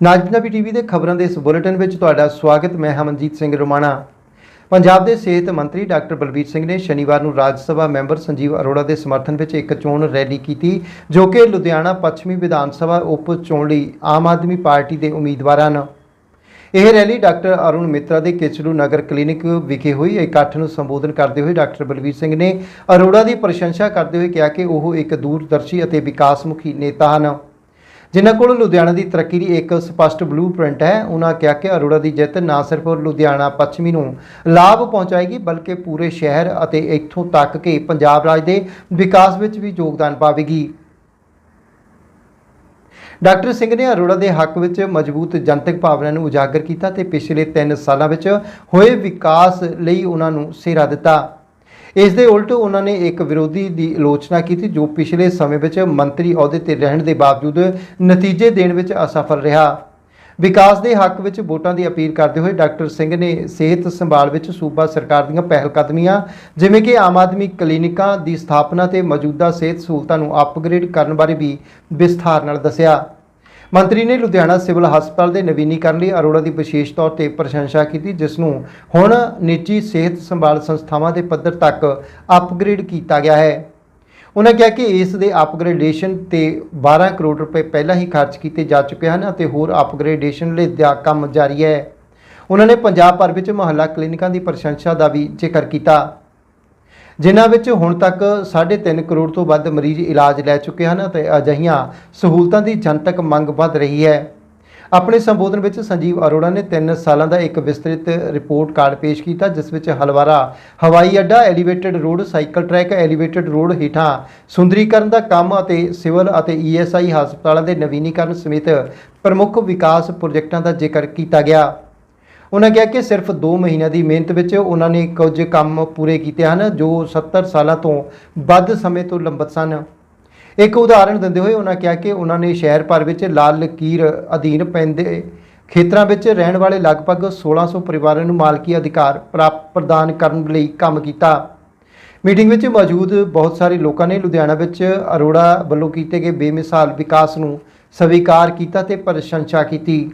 ਨਾਜ Punjabi TV ਦੇ ਖਬਰਾਂ ਦੇ ਇਸ ਬੁਲੇਟਿਨ ਵਿੱਚ ਤੁਹਾਡਾ ਸਵਾਗਤ, ਮੈਂ ਹਮਨਜੀਤ ਸਿੰਘ ਰੋਮਾਣਾ। ਪੰਜਾਬ ਦੇ ਸਿਹਤ ਮੰਤਰੀ ਡਾਕਟਰ ਬਲਬੀਰ ਸਿੰਘ ਨੇ ਸ਼ਨੀਵਾਰ ਨੂੰ ਰਾਜ ਸਭਾ ਮੈਂਬਰ ਸੰਜੀਵ ਅਰੋੜਾ ਦੇ ਸਮਰਥਨ ਵਿੱਚ ਇੱਕ ਚੋਣ ਰੈਲੀ ਕੀਤੀ, ਜੋ ਕਿ ਲੁਧਿਆਣਾ ਪੱਛਮੀ ਵਿਧਾਨ ਸਭਾ ਉਪ ਚੋਣ ਲਈ ਆਮ ਆਦਮੀ ਪਾਰਟੀ ਦੇ ਉਮੀਦਵਾਰਾਂ ਹਨ ਇਹ ਰੈਲੀ ਡਾਕਟਰ ਅਰੁਣ ਮਿੱਤਰਾ ਦੇ ਕਿਚਲੂ ਨਗਰ ਕਲੀਨਿਕ ਵਿਖੇ ਹੋਈ। ਇਕੱਠ ਨੂੰ ਸੰਬੋਧਨ ਕਰਦੇ ਹੋਏ ਡਾਕਟਰ ਬਲਬੀਰ ਸਿੰਘ ਨੇ ਅਰੋੜਾ ਦੀ ਪ੍ਰਸ਼ੰਸਾ ਕਰਦੇ ਹੋਏ ਕਿਹਾ ਕਿ ਉਹ ਇੱਕ ਦੂਰਦਰਸ਼ੀ ਅਤੇ ਵਿਕਾਸਮੁਖੀ ਨੇਤਾ ਹਨ। ਜਿਨ੍ਹਾਂ ਕੋਲ ਲੁਧਿਆਣਾ ਦੀ ਤਰੱਕੀ ਦੀ ਇੱਕ ਸਪਸ਼ਟ ਬਲੂਪ੍ਰਿੰਟ ਹੈ, ਉਹਨਾਂ ਕਿਹਾ ਕਿ ਅਰੋੜਾ ਦੀ ਜਿੱਤ ਨਾ ਸਿਰਫ ਲੁਧਿਆਣਾ ਪੱਛਮੀ ਨੂੰ ਲਾਭ ਪਹੁੰਚਾਏਗੀ, ਬਲਕਿ ਪੂਰੇ ਸ਼ਹਿਰ ਅਤੇ ਇੱਥੋਂ ਤੱਕ ਕਿ ਪੰਜਾਬ ਰਾਜ ਦੇ ਵਿਕਾਸ ਵਿੱਚ ਵੀ ਯੋਗਦਾਨ ਪਾਵੇਗੀ। ਡਾਕਟਰ ਸਿੰਘ ਨੇ ਅਰੋੜਾ ਦੇ ਹੱਕ ਵਿੱਚ ਮਜ਼ਬੂਤ ਜਨਤਕ ਭਾਵਨਾ ਨੂੰ ਉਜਾਗਰ ਕੀਤਾ ਤੇ ਪਿਛਲੇ 3 ਸਾਲਾਂ ਵਿੱਚ ਹੋਏ ਵਿਕਾਸ ਲਈ ਉਹਨਾਂ ਨੂੰ ਸਿਹਰਾ ਦਿੱਤਾ। ਇਸ ਦੇ ਉਲਟ ਉਹਨਾਂ ਨੇ ਇੱਕ ਵਿਰੋਧੀ ਦੀ ਆਲੋਚਨਾ ਕੀਤੀ ਜੋ ਪਿਛਲੇ ਸਮੇਂ ਵਿੱਚ ਮੰਤਰੀ ਅਹੁਦੇ ਤੇ ਰਹਿਣ ਦੇ ਬਾਵਜੂਦ ਨਤੀਜੇ ਦੇਣ ਵਿੱਚ ਅਸਫਲ ਰਿਹਾ। ਵਿਕਾਸ ਦੇ ਹੱਕ ਵਿੱਚ ਵੋਟਾਂ ਦੀ ਅਪੀਲ ਕਰਦੇ ਹੋਏ ਡਾਕਟਰ ਸਿੰਘ ਨੇ ਸਿਹਤ ਸੰਭਾਲ ਵਿੱਚ ਸੂਬਾ ਸਰਕਾਰ ਦੀਆਂ ਪਹਿਲਕਦਮੀਆਂ, ਜਿਵੇਂ ਕਿ ਆਮ ਆਦਮੀ ਕਲੀਨਿਕਾਂ ਦੀ ਸਥਾਪਨਾ ਤੇ ਮੌਜੂਦਾ ਸਿਹਤ ਸਹੂਲਤਾਂ ਨੂੰ ਅਪਗ੍ਰੇਡ ਕਰਨ ਬਾਰੇ ਵੀ ਵਿਸਥਾਰ ਨਾਲ ਦੱਸਿਆ। ਮੰਤਰੀ ਨੇ ਲੁਧਿਆਣਾ ਸਿਵਲ ਹਸਪਤਾਲ ਦੇ ਨਵੀਨੀਕਰਨ ਲਈ ਅਰੋੜਾ ਦੀ ਵਿਸ਼ੇਸ਼ ਤੌਰ ਤੇ ਪ੍ਰਸ਼ੰਸਾ ਕੀਤੀ, ਜਿਸ ਨੂੰ ਹੁਣ ਨਿੱਜੀ ਸਿਹਤ ਸੰਭਾਲ ਸੰਸਥਾਵਾਂ ਦੇ ਪੱਧਰ ਤੱਕ ਅਪਗ੍ਰੇਡ ਕੀਤਾ ਗਿਆ ਹੈ। ਉਹਨਾਂ ਕਿਹਾ ਕਿ ਇਸ ਦੇ ਅਪਗ੍ਰੇਡੇਸ਼ਨ ਤੇ 12 ਕਰੋੜ ਰੁਪਏ ਪਹਿਲਾਂ ਹੀ ਖਰਚ ਕੀਤੇ ਜਾ ਚੁੱਕੇ ਹਨ ਅਤੇ ਹੋਰ ਅਪਗ੍ਰੇਡੇਸ਼ਨ ਲਈ ਦਾ ਕੰਮ ਜਾਰੀ ਹੈ। ਉਹਨਾਂ ਨੇ ਪੰਜਾਬ ਭਰ ਵਿੱਚ ਮੁਹੱਲਾ ਕਲੀਨਿਕਾਂ ਦੀ ਪ੍ਰਸ਼ੰਸਾ ਦਾ ਵੀ ਜ਼ਿਕਰ ਕੀਤਾ। ਜਿਨ੍ਹਾਂ ਵਿੱਚ ਹੁਣ ਤੱਕ 3.5 ਕਰੋੜ ਤੋਂ ਵੱਧ ਮਰੀਜ਼ ਇਲਾਜ ਲੈ ਚੁੱਕੇ ਹਨ ਅਤੇ ਅਜਿਹੀਆਂ ਸਹੂਲਤਾਂ ਦੀ ਜਨਤਕ ਮੰਗ ਵੱਧ ਰਹੀ ਹੈ। ਆਪਣੇ ਸੰਬੋਧਨ ਵਿੱਚ ਸੰਜੀਵ ਅਰੋੜਾ ਨੇ 3 ਸਾਲਾਂ ਦਾ ਇੱਕ ਵਿਸਤ੍ਰਿਤ ਰਿਪੋਰਟ ਕਾਰਡ ਪੇਸ਼ ਕੀਤਾ, ਜਿਸ ਵਿੱਚ ਹਲਵਾਰਾ, ਹਵਾਈ ਅੱਡਾ, elevated road, cycle track, elevated road ਹੇਠਾਂ ਸੁੰਦਰੀਕਰਨ ਦਾ ਕੰਮ ਅਤੇ ਸਿਵਲ ਅਤੇ ਈਐਸਆਈ ਹਸਪਤਾਲਾਂ ਦੇ ਨਵੀਨੀਕਰਨ ਸਮੇਤ ਪ੍ਰਮੁੱਖ ਵਿਕਾਸ ਪ੍ਰੋਜੈਕਟਾਂ ਦਾ ਜ਼ਿਕਰ ਕੀਤਾ ਗਿਆ। ਉਹਨਾਂ ਕਿਹਾ ਕਿ ਸਿਰਫ 2 ਮਹੀਨਿਆਂ ਦੀ ਮਿਹਨਤ ਵਿੱਚ ਉਹਨਾਂ ਨੇ ਕੁਝ ਕੰਮ ਪੂਰੇ ਕੀਤੇ ਹਨ, ਜੋ 70 ਸਾਲਾਂ ਤੋਂ ਵੱਧ ਸਮੇਂ ਤੋਂ ਲੰਬਤ ਸਨ। ਇੱਕ ਉਦਾਹਰਣ ਦਿੰਦੇ ਹੋਏ ਉਹਨਾਂ ਕਿਹਾ ਕਿ ਉਹਨਾਂ ਨੇ ਸ਼ਹਿਰ ਭਰ ਵਿੱਚ ਲਾਲ ਲਕੀਰ ਅਧੀਨ ਪੈਂਦੇ ਖੇਤਰਾਂ ਵਿੱਚ ਰਹਿਣ ਵਾਲੇ ਲਗਭਗ 1600 ਪਰਿਵਾਰਾਂ ਨੂੰ ਮਾਲਕੀ ਅਧਿਕਾਰ ਪ੍ਰਾਪਤ ਪ੍ਰਦਾਨ ਕਰਨ ਲਈ ਕੰਮ ਕੀਤਾ। ਮੀਟਿੰਗ ਵਿੱਚ ਮੌਜੂਦ ਬਹੁਤ ਸਾਰੇ ਲੋਕਾਂ ਨੇ ਲੁਧਿਆਣਾ ਵਿੱਚ ਅਰੋੜਾ ਵੱਲੋਂ ਕੀਤੇ ਗਏ ਬੇਮਿਸਾਲ ਵਿਕਾਸ ਨੂੰ ਸਵੀਕਾਰ ਕੀਤਾ ਤੇ ਪ੍ਰਸ਼ੰਸਾ ਕੀਤੀ।